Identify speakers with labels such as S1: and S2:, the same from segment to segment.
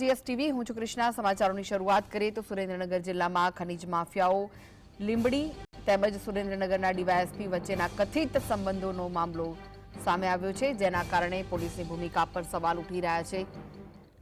S1: GSTV હું છું કૃષ્ણા. સમાચારોની શરૂઆત કરીએ તો સુરેન્દ્રનગર જિલ્લામાં ખનીજ માફિયાઓ લીંબડી તેમજ સુરેન્દ્રનગરના ડીવાયએસપી વચ્ચેના કથિત સંબંધોનો મામલો સામે આવ્યો છે, જેના કારણે પોલીસની ભૂમિકા પર સવાલ ઉઠી રહ્યા છે.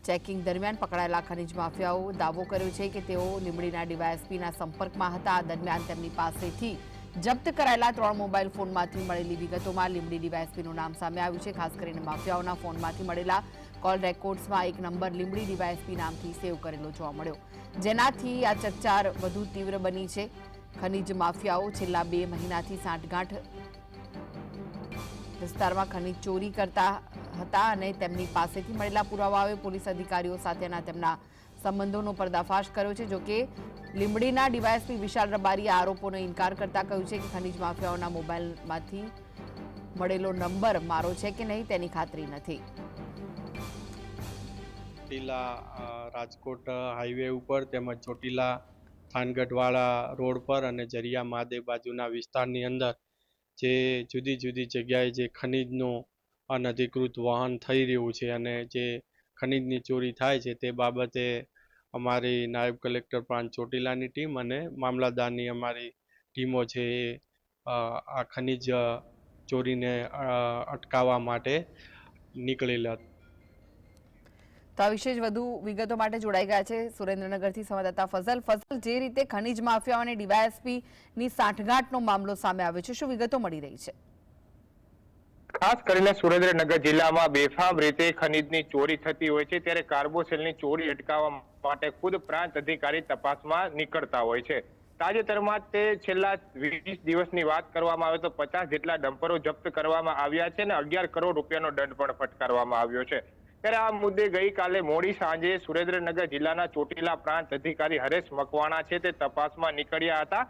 S1: ચેકિંગ દરમિયાન પકડાયેલા ખનીજ માફિયાઓ દાવો કર્યો છે કે તેઓ લીંબડીના ડીવાયએસપીના સંપર્કમાં હતા. દરમિયાન તેમની પાસેથી જપ્ત કરાયેલા ત્રણ મોબાઈલ ફોનમાંથી મળેલી વિગતોમાં લીંબડી ડીવાયએસપીનું નામ સામે આવ્યું છે. ખાસ કરીને માફિયાઓના ફોનમાંથી મળેલા કોલ રેકોર્ડ્સમાં એક નંબર લીંબડી ડીવાયએસપી નામથી સેવ કરેલો જોવા મળ્યો. જેનાથી આ ચકચાર વધુ તીવ્ર બની છે. ખનીજ માફિયાઓ છેલ્લા બે મહિનાથી સાંઠગાંઠ વિસ્તારમાં ખનીજ ચોરી કરતા હતા અને તેમની પાસેથી મળેલા પુરાવાઓએ પોલીસ અધિકારીઓ સાથેના તેમના સંબંધોનો પર્દાફાશ કર્યો છે. જોકે લીંબડીના ડીવાયએસપી વિશાલ રબારીએ આરોપોનો ઇનકાર કરતા કહ્યું છે કે ખનીજ માફિયાઓના મોબાઈલમાંથી મળેલો નંબર મારો છે કે નહીં તેની ખાતરી નથી.
S2: ચોટીલા રાજકોટ હાઈવે ઉપર તેમજ ચોટીલા થાનગઢવાળા રોડ પર અને જરિયા મહાદેવ બાજુના વિસ્તારની અંદર જે જુદી જુદી જગ્યાએ જે ખનીજનું અનધિકૃત વહન થઈ રહ્યું છે અને જે ખનીજની ચોરી થાય છે તે બાબતે અમારી નાયબ કલેક્ટર પ્રાંત ચોટીલાની ટીમ અને મામલાદારની અમારી ટીમો છે એ આ ખનીજ ચોરીને અટકાવવા માટે નીકળેલા
S1: તો આ વિશે જ વધુ વિગતો માટે જોડાઈ ગયા છે સુરેન્દ્રનગરથી સંવાદદાતા ફઝલ. ફઝલ, જે રીતે ખનીજ માફિયા અને ડીવાયએસપીની સાંઠગાંઠનો મામલો સામે આવ્યો છે, શું વિગતો મળી રહી છે?
S3: ખાસ કરીને સુરેન્દ્રનગર જિલ્લામાં બેફામ રીતે ખનીજની ચોરી થતી હોય છે, ત્યારે કાર્બોસેલની ચોરી અટકાવવા માટે ખુદ પ્રાંત અધિકારી તપાસમાં નીકળતા હોય છે. તાજેતરમાં તે છેલ્લા વીસ દિવસની વાત કરવામાં આવે તો પચાસ જેટલા ડમ્પરો જપ્ત કરવામાં આવ્યા છે અને અગિયાર કરોડ રૂપિયાનો દંડ પણ ફટકારવામાં આવ્યો છે. ત્યારે આ મુદ્દે ગઈકાલે મોડી સાંજે સુરેન્દ્રનગર જિલ્લાના ચોટીલા પ્રાંત અધિકારી હરેશ મકવાણા છે તે તપાસમાં નીકળ્યા હતા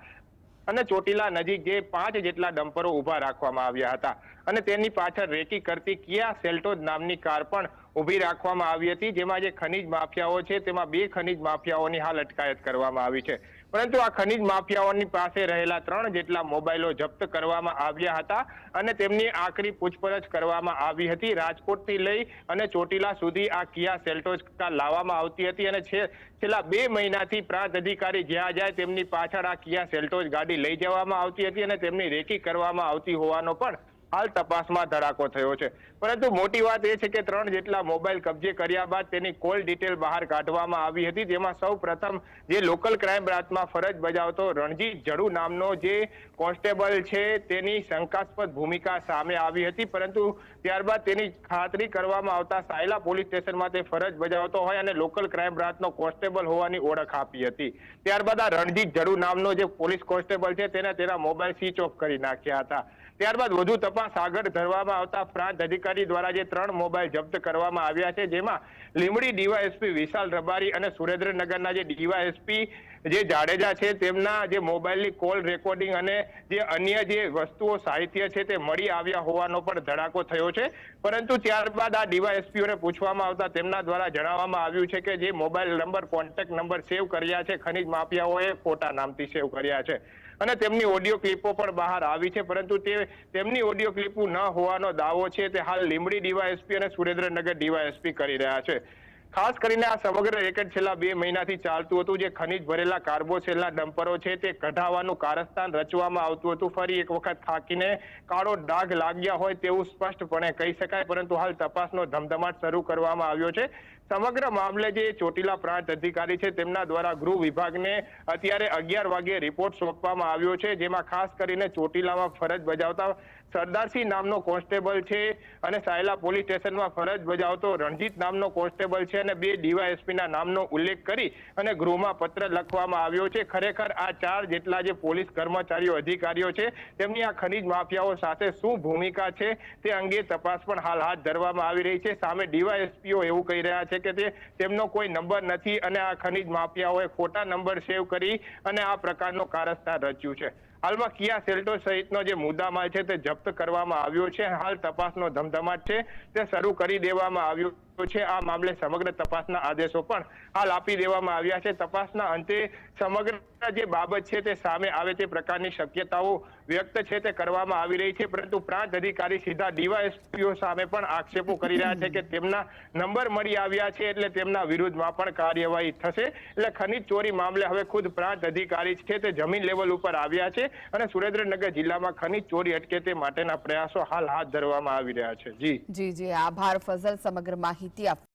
S3: અને ચોટીલા નજીક જે પાંચ જેટલા ડમ્પરો ઊભા રાખવામાં આવ્યા હતા. અને તેની પાછળ રેકી કરતી કિયા સેલ્ટોજ નામની કાર પણ ઊભી રાખવામાં આવી હતી. જેમાં જે ખનિજ માફિયાઓ છે, તેમાં બે ખનિજ માફિયાઓની હાલ અટકાયત કરવામાં આવી છે. પરંતુ આ ખનિજ માફિયાઓની પાસે રહેલા ત્રણ જેટલા મોબાઈલો જપ્ત કરવામાં આવ્યા હતા અને તેમની આકરી પૂછપરછ કરવામાં આવી હતી. રાજકોટથી લઈ અને ચોટીલા સુધી આ કિયા સેલ્ટોજ લાવવામાં આવતી હતી અને છેલ્લા બે મહિનાથી પ્રાંત અધિકારી જ્યાં જાય તેમની પાછળ આ કિયા સેલ્ટોજ ગાડી લઈ જવામાં આવતી હતી અને તેમની રેકી કરવામાં આવતી હોવાનો પણ હાલ તપાસમાં ધડાકો થયો છે. પરંતુ મોટી વાત એ છે કે ત્રણ જેટલા મોબાઈલ કબજે કર્યા બાદ તેની કોલ ડિટેલ બહાર કાઢવામાં આવી હતી. જેમાં સૌ પ્રથમ જે લોકલ ક્રાઇમ બ્રાન્ચમાં ફરજ બજાવતો રણજીત જડુ નામનો જે કોન્સ્ટેબલ છે, તેની શંકાસ્પદ ભૂમિકા સામે આવી હતી. પરંતુ ત્યારબાદ તેની ખાતરી કરવામાં આવતા સાયલા પોલીસ સ્ટેશનમાં તે ફરજ બજાવતો હોય અને લોકલ ક્રાઇમ બ્રાન્ચનો કોન્સ્ટેબલ હોવાની ઓળખ આપી હતી. ત્યારબાદ આ રણજીત જડુ નામનો જે પોલીસ કોન્સ્ટેબલ છે, તેને તેના મોબાઈલ સ્વિચ ઓફ કરી નાખ્યા હતા. ત્યારબાદ વધુ તપાસ આગળ ધરવામાં આવતા પ્રાંત અધિકારી દ્વારા જે ત્રણ મોબાઈલ જપ્ત કરવામાં આવ્યા છે, જેમાં લીંબડી ડીવાયએસપી વિશાલ રબારી અને સુરેન્દ્રનગરના જે ડીવાયએસપી જે જાડેજા છે, તેમના જે મોબાઈલની કોલ રેકોર્ડિંગ અને જે અન્ય જે વસ્તુઓ સાહિત્ય છે, તે મળી આવ્યા હોવાનો પણ ધડાકો થયો છે. પરંતુ ત્યારબાદ આ ડીવાયએસપીઓને પૂછવામાં આવતા તેમના દ્વારા જણાવવામાં આવ્યું છે કે જે mobile number, contact number save કર્યા છે, ખનીજ માફિયાઓએ ખોટા નામથી સેવ કર્યા છે. અને તેમની ઓડિયો ક્લિપો પણ બહાર આવી છે, પરંતુ તે તેમની ઓડિયો ક્લિપો ન હોવાનો દાવો છે. તે હાલ લીંબડી ડીવાયએસપી અને સુરેન્દ્રનગર ડીવાયએસપી કરી રહ્યા છે. ખાસ કરીને આ સમગ્ર રેકેટ છેલ્લા બે મહિનાથી ચાલતું હતું, જે ખનીજ ભરેલા કાર્બોસેલના ડમ્પરો છે, તે કઢાવવાનું કારસ્તાન રચવામાં આવતું હતું. ફરી એક વખત થાકીને કાળો ડાઘ લાગ્યા હોય તેવું સ્પષ્ટપણે કહી શકાય, પરંતુ હાલ તપાસનો ધમધમાટ શરૂ કરવામાં આવ્યો છે. સમગ્ર મામલે જે ચોટીલા પ્રાંત અધિકારી છે, તેમના દ્વારા ગૃહ વિભાગને અત્યારે અગિયાર વાગે રિપોર્ટ સોંપવામાં આવ્યો છે, જેમાં ખાસ કરીને ચોટીલામાં ફરજ બજાવતા સરદારસિંહ નામનો કોન્સ્ટેબલ છે અને સાયલા પોલીસ સ્ટેશનમાં ફરજ બજાવતો રણજીત નામનો કોન્સ્ટેબલ છે. અને બે ડીવાયએસપીના નામનો ઉલ્લેખ કરી અને ગૃહમાં પત્ર લખવામાં આવ્યો છે. ખરેખર આ ચાર જેટલા જે પોલીસ કર્મચારીઓ, અધિકારીઓ છે, તેમની આ ખનીજ માફિયાઓ સાથે શું ભૂમિકા છે તે અંગે તપાસ પણ હાલ હાથ ધરવામાં આવી રહી છે. સામે ડીવાયએસપીઓ એવું કહી રહ્યા છે કે તે તેમનો કોઈ નંબર નથી અને આ ખનીજ માફિયાઓએ ખોટા નંબર સેવ કરી અને આ પ્રકારનો કારસ્તાન રચ્યું છે. હાલમાં કિયા સેલ્ટો સહિતનો જે મુદ્દામાલ છે તે જપ્ત કરવામાં આવ્યો છે. હાલ તપાસનો ધમધમાટ છે. તે શરૂ કરી દેવામાં આવ્યો છે આ મામલે સમગ્ર તપાસના આદેશો પણ હાલ આપી દેવામાં આવ્યા છે. તપાસના અંતે સમગ્ર જે બાબત છે તે સામે આવે તે પ્રકારની શક્યતાઓ વ્યક્ત છે તે કરવામાં આવી રહી છે. પરંતુ પ્રાંત અધિકારી સીધા ડીવાયએસપીઓ સામે પણ આક્ષેપો કરી રહ્યા છે કે તેમના નંબર મળી આવ્યા છે એટલે તેમના વિરુદ્ધમાં પણ કાર્યવાહી થશે. એટલે ખનીજ ચોરી મામલે હવે ખુદ પ્રાંત અધિકારી છે તે જમીન લેવલ ઉપર આવ્યા છે અને સુરેન્દ્રનગર જિલ્લામાં ખનીજ ચોરી અટકે તે માટેના પ્રયાસો હાલ હાથ ધરવામાં આવી રહ્યા છે. જી.
S1: જી જી. આભાર ફઝલ, સમગ્ર માહિતી આપ